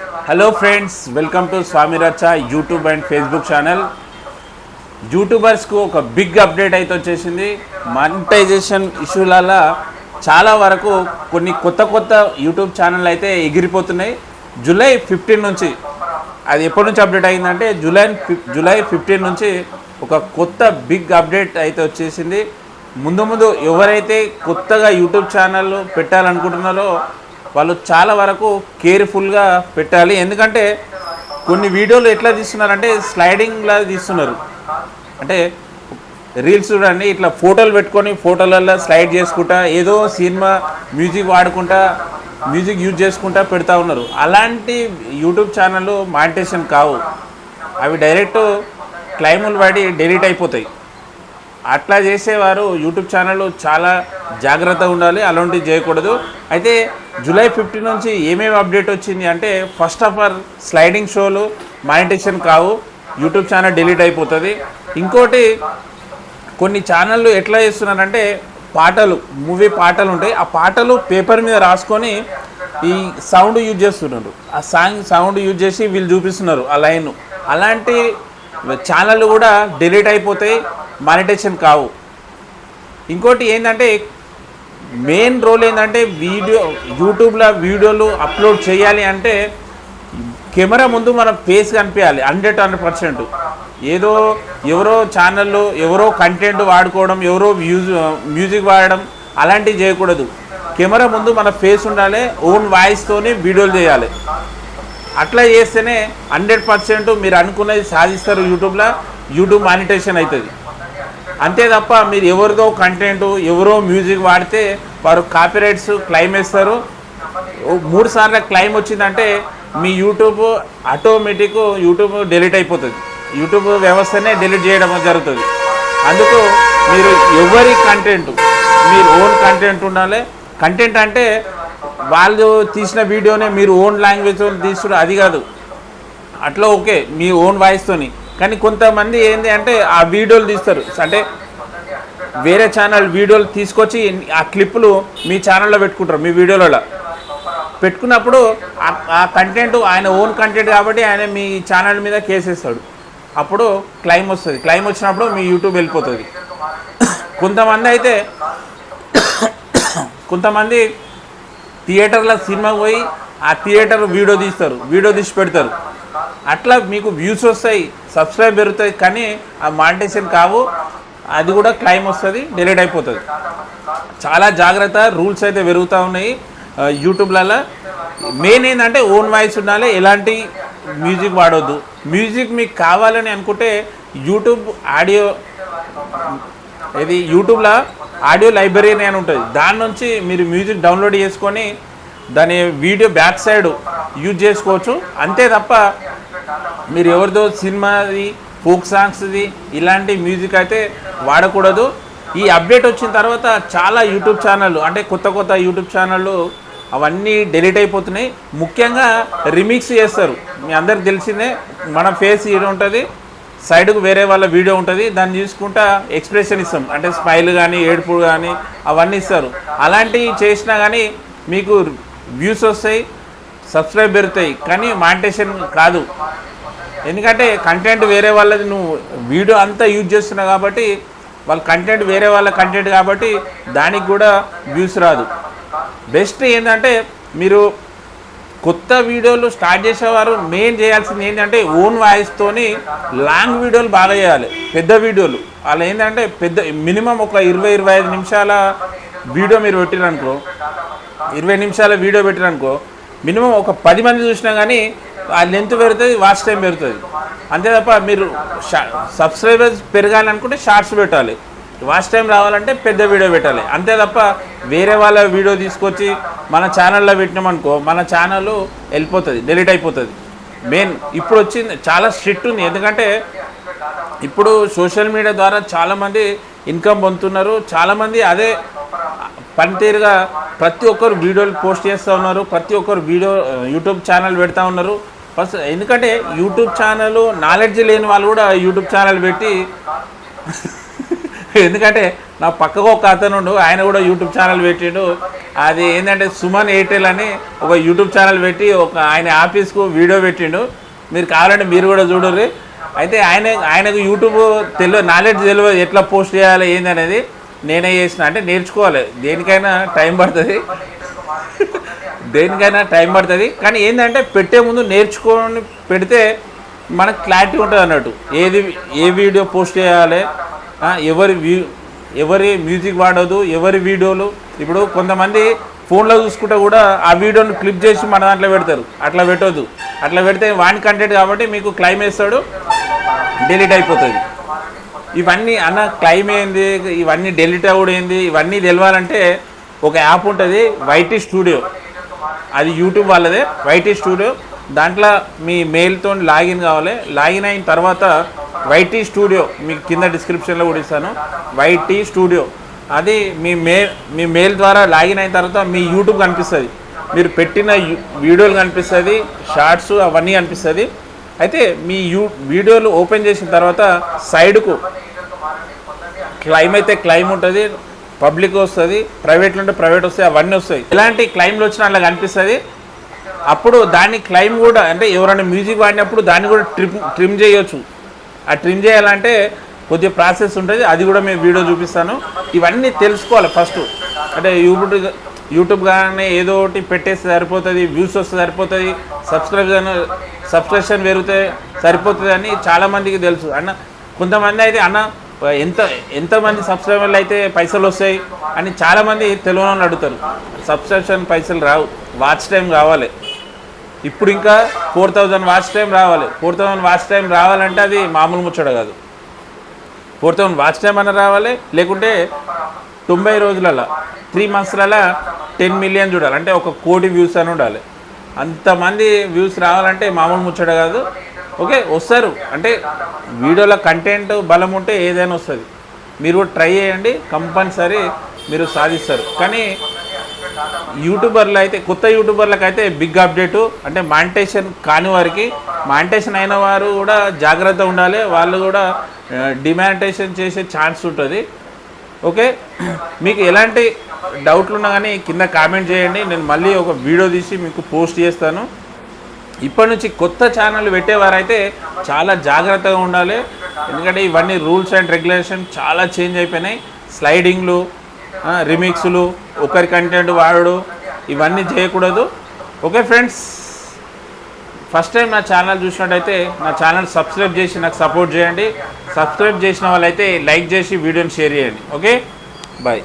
Hello friends welcome to Swami Racha YouTube and Facebook channel యూట్యూబర్స్కు ఒక big update అయితే వచ్చేసింది. Monetisation ఇష్యూలలో చాలా వరకు కొన్ని కొత్త కొత్త యూట్యూబ్ ఛానల్ అయితే ఎగిరిపోతున్నాయి. జూలై ఫిఫ్టీన్ నుంచి అది ఎప్పటి నుంచి అప్డేట్ అయిందంటే జూలై ఫిఫ్ జూలై ఫిఫ్టీన్ నుంచి ఒక కొత్త బిగ్ అప్డేట్ అయితే వచ్చేసింది. ముందు ముందు ఎవరైతే కొత్తగా యూట్యూబ్ ఛానల్ పెట్టాలనుకుంటున్నారో వాళ్ళు చాలా వరకు కేర్ఫుల్గా పెట్టాలి. ఎందుకంటే కొన్ని వీడియోలు ఎట్లా తీస్తున్నారంటే స్లైడింగ్లా తీస్తున్నారు. అంటే రీల్స్ చూడండి ఇట్లా ఫోటోలు పెట్టుకొని ఫోటోలలో స్లైడ్ చేసుకుంటా ఏదో సినిమా మ్యూజిక్ వాడుకుంటా మ్యూజిక్ యూజ్ చేసుకుంటా పెడతా ఉన్నారు. అలాంటి యూట్యూబ్ ఛానళ్ళు మానిటేషన్ కావు. అవి డైరెక్ట్ క్లైములు పడి డెలీట్ అయిపోతాయి. అట్లా చేసేవారు యూట్యూబ్ ఛానళ్ళు చాలా జాగ్రత్తగా ఉండాలి అలాంటివి చేయకూడదు. అయితే జూలై ఫిఫ్టీన్ నుంచి ఏమేమి అప్డేట్ వచ్చింది అంటే ఫస్ట్ ఆఫ్ ఆల్ స్లైడింగ్ షోలు మానిటేషన్ కావు యూట్యూబ్ ఛానల్ డిలీట్ అయిపోతుంది. ఇంకోటి కొన్ని ఛానళ్ళు ఎట్లా చేస్తున్నారంటే పాటలు మూవీ పాటలు ఉంటాయి. ఆ పాటలు పేపర్ మీద రాసుకొని ఈ సౌండ్ యూజ్ చేస్తున్నారు. ఆ సాంగ్ సౌండ్ యూజ్ చేసి వీళ్ళు చూపిస్తున్నారు ఆ లైన్. అలాంటి ఛానళ్ళు కూడా డిలీట్ అయిపోతాయి మానిటేషన్ కావు. ఇంకోటి ఏంటంటే మెయిన్ రోల్ ఏంటంటే వీడియో యూట్యూబ్లో వీడియోలు అప్లోడ్ చేయాలి అంటే కెమెరా ముందు మన ఫేస్ కనిపించాలి హండ్రెడ్ హండ్రెడ్ పర్సెంట్ ఏదో ఎవరో ఛానల్లో ఎవరో కంటెంట్ వాడుకోవడం ఎవరో మ్యూజిక్ మ్యూజిక్ వాడడం అలాంటివి చేయకూడదు. కెమెరా ముందు మన ఫేస్ ఉండాలి ఓన్ వాయిస్తోనే వీడియోలు చేయాలి. అట్లా చేస్తేనే హండ్రెడ్ పర్సెంట్ మీరు అనుకున్నది సాధిస్తారు యూట్యూబ్లో యూట్యూబ్ మానిటేషన్ అవుతుంది. అంతే తప్ప మీరు ఎవరిదో కంటెంట్ ఎవరో మ్యూజిక్ వాడితే వారు కాపీరైట్స్ క్లైమ్ వేస్తారు మూడు సార్లు క్లైమ్ వచ్చిందంటే మీ యూట్యూబ్ ఆటోమేటిక్ యూట్యూబ్ డిలీట్ అయిపోతుంది. యూట్యూబ్ వ్యవస్థనే డిలీట్ చేయడం జరుగుతుంది. అందుకు మీరు ఎవరి కంటెంట్ మీరు ఓన్ కంటెంట్ ఉండాలి. కంటెంట్ అంటే వాళ్ళు తీసిన వీడియోనే మీరు ఓన్ లాంగ్వేజ్ తీసుకుని అది కాదు. అట్లా ఓకే మీ ఓన్ వాయిస్తోని కానీ కొంతమంది ఏంటి అంటే ఆ వీడియోలు తీస్తారు. అంటే వేరే ఛానల్ వీడియోలు తీసుకొచ్చి ఆ క్లిప్పులు మీ ఛానల్లో పెట్టుకుంటారు మీ వీడియోలలో. పెట్టుకున్నప్పుడు ఆ- ఆ కంటెంట్ ఆయన ఓన్ కంటెంట్ కాబట్టి ఆయన మీ ఛానల్ మీద కేసేస్తాడు. అప్పుడు క్లైమ్ వస్తుంది. క్లైమ్ వచ్చినప్పుడు మీ యూట్యూబ్ వెళ్ళిపోతుంది. కొంతమంది అయితే కొంతమంది థియేటర్లో సినిమా పోయి ఆ థియేటర్ వీడియో తీస్తారు. వీడియో తీసి పెడతారు. అట్లా మీకు వ్యూస్ వస్తాయి సబ్స్క్రైబ్ పెరుగుతాయి కానీ ఆ మానిటేషన్ కావు. అది కూడా క్లైమ్ వస్తుంది డిలీట్ అయిపోతుంది. చాలా జాగ్రత్త రూల్స్ అయితే పెరుగుతూ ఉన్నాయి. యూట్యూబ్లలో మెయిన్ ఏంటంటే ఓన్ వాయిస్ ఉండాలి ఎలాంటి మ్యూజిక్ వాడొద్దు. మ్యూజిక్ మీకు కావాలని అనుకుంటే యూట్యూబ్ ఆడియో ఇది యూట్యూబ్లో ఆడియో లైబ్రరీ అని ఉంటుంది. దాని నుంచి మీరు మ్యూజిక్ డౌన్లోడ్ చేసుకొని దాని వీడియో బ్యాక్ సైడ్ యూజ్ చేసుకోవచ్చు. అంతే తప్ప మీరు ఎవరిదో సినిమాది ఫోక్ సాంగ్స్ది ఇలాంటి మ్యూజిక్ అయితే వాడకూడదు. ఈ అప్డేట్ వచ్చిన తర్వాత చాలా యూట్యూబ్ ఛానళ్ళు అంటే కొత్త కొత్త యూట్యూబ్ ఛానళ్ళు అవన్నీ డిలీట్ అయిపోతున్నాయి. ముఖ్యంగా రిమిక్స్ చేస్తారు. మీ అందరికి తెలిసిందే మన ఫేస్ ఇది ఉంటుంది సైడ్కు వేరే వాళ్ళ వీడియో ఉంటుంది దాన్ని చూసుకుంటా ఎక్స్ప్రెషన్ ఇస్తాం. అంటే స్మైల్ కానీ ఏడుపు కానీ అవన్నీ ఇస్తారు. అలాంటివి చేసినా కానీ మీకు వ్యూస్ వస్తాయి సబ్స్క్రైబ్ పెరుగుతాయి. కానీ మానిటేషన్ కాదు. ఎందుకంటే కంటెంట్ వేరే వాళ్ళది నువ్వు వీడియో అంతా యూజ్ చేస్తున్నావు కాబట్టి వాళ్ళ కంటెంట్ వేరే వాళ్ళ కంటెంట్ కాబట్టి దానికి కూడా వ్యూస్ రాదు. బెస్ట్ ఏంటంటే మీరు కొత్త వీడియోలు స్టార్ట్ చేసేవారు మెయిన్ చేయాల్సింది ఏంటంటే ఓన్ వాయిస్తోని లాంగ్ వీడియోలు బాగా చేయాలి పెద్ద వీడియోలు. అలా ఏంటంటే పెద్ద మినిమం ఒక ఇరవై ఇరవై ఐదు నిమిషాల వీడియో మీరు పెట్టిరనుకో ఇరవై నిమిషాల వీడియో పెట్టిరనుకో మినిమం ఒక పది మంది చూసినా కానీ ఆ లెంత్ పెరుగుతుంది వాచ్ టైం పెరుగుతుంది. అంతే తప్ప మీరు సబ్స్క్రైబర్స్ పెరగాలనుకుంటే షార్ట్స్ పెట్టాలి. వాచ్ టైం రావాలంటే పెద్ద వీడియో పెట్టాలి. అంతే తప్ప వేరే వాళ్ళ వీడియో తీసుకొచ్చి మన ఛానల్లో పెట్టినామనుకో మన ఛానల్ వెళ్ళిపోతుంది డిలీట్ అయిపోతుంది. మెయిన్ ఇప్పుడు వచ్చింది చాలా స్ట్రిక్ట్ ఉంది. ఎందుకంటే ఇప్పుడు సోషల్ మీడియా ద్వారా చాలామంది ఇన్కమ్ పొందుతున్నారు. చాలామంది అదే పనితీరుగా ప్రతి ఒక్కరు వీడియోలు పోస్ట్ చేస్తూ ఉన్నారు. ప్రతి ఒక్కరు వీడియో యూట్యూబ్ ఛానల్ పెడతా ఉన్నారు. ఫస్ట్ ఎందుకంటే యూట్యూబ్ ఛానల్ నాలెడ్జ్ లేని వాళ్ళు కూడా యూట్యూబ్ ఛానల్ పెట్టి ఎందుకంటే నా పక్కకు ఒక అతనుండు ఆయన కూడా యూట్యూబ్ ఛానల్ పెట్టిండు. అది ఏంటంటే సుమన్ ఎయిర్టెల్ అని ఒక యూట్యూబ్ ఛానల్ పెట్టి ఒక ఆయన ఆఫీస్కు వీడియో పెట్టిండు. మీరు కావాలంటే మీరు కూడా చూడరు అయితే ఆయన ఆయనకు యూట్యూబ్ తెలియదు నాలెడ్జ్ తెలియదు ఎట్లా పోస్ట్ చేయాలి ఏంది అనేది నేనే చేసిన. అంటే నేర్చుకోవాలి. దేనికైనా టైం పడుతుంది. దేనికైనా టైం పడుతుంది. కానీ ఏంటంటే పెట్టే ముందు నేర్చుకొని పెడితే మనకు క్లారిటీ ఉంటుంది అన్నట్టు. ఏది ఏ వీడియో పోస్ట్ చేయాలి? ఎవరి వ్యూ ఎవరి మ్యూజిక్ వాడదు ఎవరి వీడియోలు? ఇప్పుడు కొంతమంది ఫోన్లో చూసుకుంటే కూడా ఆ వీడియోని క్లిప్ చేసి మన దాంట్లో పెడతారు. అట్లా పెట్టొద్దు. అట్లా పెడితే వాని కంటెంట్ కాబట్టి మీకు క్లైమ్ వేస్తాడు డిలీట్ అయిపోతుంది. ఇవన్నీ అన్న క్లైమ్ ఏంది? ఇవన్నీ డెలిట్ అవుడు ఏంది? ఇవన్నీ తెలవాలంటే ఒక యాప్ ఉంటుంది వైటీ స్టూడియో. అది యూట్యూబ్ వాళ్ళదే వైటీ స్టూడియో. దాంట్లో మీ మెయిల్తో లాగిన్ కావాలి. లాగిన్ అయిన తర్వాత వైటీ స్టూడియో మీకు కింద డిస్క్రిప్షన్లో కూడా ఇస్తాను. YT studio. అది మీ మే మీ మెయిల్ ద్వారా లాగిన్ అయిన తర్వాత మీ యూట్యూబ్ కనిపిస్తుంది. మీరు పెట్టిన వీడియోలు కనిపిస్తుంది షార్ట్స్ అవన్నీ కనిపిస్తుంది. అయితే మీ యూ వీడియోలు ఓపెన్ చేసిన తర్వాత సైడ్కు క్లైమ్ అయితే క్లైమ్ ఉంటుంది. పబ్లిక్ వస్తుంది ప్రైవేట్లో ఉంటే ప్రైవేట్ వస్తాయి అవన్నీ వస్తాయి. ఇలాంటి క్లైమ్లు వచ్చిన అలా కనిపిస్తుంది అప్పుడు దాన్ని క్లైమ్ కూడా అంటే ఎవరైనా మ్యూజిక్ వాడినప్పుడు దాన్ని కూడా ట్రిమ్ ట్రిమ్ చేయొచ్చు. ఆ ట్రిమ్ చేయాలంటే కొద్దిగా ప్రాసెస్ ఉంటుంది. అది కూడా మేము వీడియో చూపిస్తాను. ఇవన్నీ తెలుసుకోవాలి ఫస్ట్ అంటే యూట్యూబ్ యూట్యూబ్ కానీ ఏదో ఒకటి పెట్టేస్తే సరిపోతుంది వ్యూస్ వస్తే సరిపోతుంది సబ్స్క్రిప్షన్ సబ్స్క్రిప్షన్ పెరిగితే సరిపోతుంది అని చాలామందికి తెలుసు. అన్న కొంతమంది అయితే అన్న ఎంత ఎంతమంది సబ్స్క్రైబర్లు అయితే పైసలు వస్తాయి అని చాలామంది తెలియని అడుగుతారు. సబ్స్క్రిప్షన్ పైసలు రావు. వాచ్ టైం కావాలి. ఇప్పుడు ఇంకా ఫోర్ థౌజండ్ వాచ్ టైం రావాలి. ఫోర్ థౌజండ్ వాచ్ టైం రావాలంటే అది మామూలు ముచ్చట కాదు. ఫోర్ థౌజండ్ వాచ్ టైం అన్న రావాలి. లేకుంటే తొంభై రోజులలో త్రీ మంత్స్లలో టెన్ మిలియన్ చూడాలి. అంటే ఒక కోటి వ్యూస్ అని ఉండాలి. అంతమంది వ్యూస్ రావాలంటే మామూలు ముచ్చట కాదు. ఓకే వస్తారు. అంటే వీడియోలో కంటెంట్ బలం ఉంటే ఏదైనా వస్తుంది. మీరు కూడా ట్రై చేయండి కంపల్సరీ మీరు సాధిస్తారు. కానీ యూట్యూబర్లు అయితే కొత్త యూట్యూబర్లకు అయితే బిగ్ అప్డేటు అంటే మానిటేషన్ కాని వారికి మానిటేషన్ అయిన వారు కూడా జాగ్రత్త ఉండాలి. వాళ్ళు కూడా డిమానిటేషన్ చేసే ఛాన్స్ ఉంటుంది. ఓకే? మీకు ఎలాంటి డౌట్లు ఉన్నా కానీ కింద కామెంట్ చేయండి. నేను మళ్ళీ ఒక వీడియో తీసి మీకు పోస్ట్ చేస్తాను. ఇప్పటి నుంచి కొత్త ఛానల్ పెట్టేవారైతే చాలా జాగ్రత్తగా ఉండాలి. ఎందుకంటే ఇవన్నీ రూల్స్ అండ్ రెగ్యులేషన్ చాలా చేంజ్ అయిపోయినాయి. స్లైడింగ్లు రిమిక్స్లు ఒకరి కంటెంట్ వాడడు ఇవన్నీ చేయకూడదు. ఓకే ఫ్రెండ్స్ ఫస్ట్ టైం నా ఛానల్ చూసినట్టయితే నా ఛానల్ సబ్స్క్రైబ్ చేసి నాకు సపోర్ట్ చేయండి. సబ్స్క్రైబ్ చేసిన వాళ్ళైతే లైక్ చేసి వీడియోని షేర్ చేయండి. Okay bye